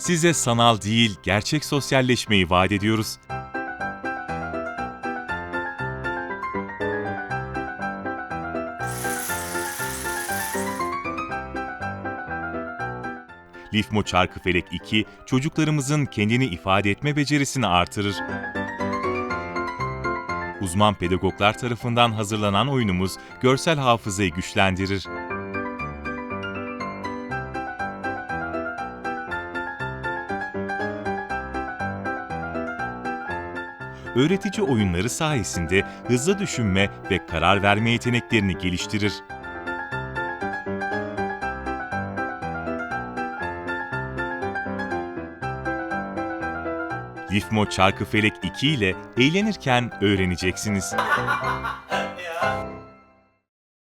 Size sanal değil, gerçek sosyalleşmeyi vaat ediyoruz. Lifmo Çarkıfelek 2, çocuklarımızın kendini ifade etme becerisini artırır. Uzman pedagoglar tarafından hazırlanan oyunumuz görsel hafızayı güçlendirir. Öğretici oyunları sayesinde hızlı düşünme ve karar verme yeteneklerini geliştirir. Lifmo Çarkıfelek 2 ile eğlenirken öğreneceksiniz.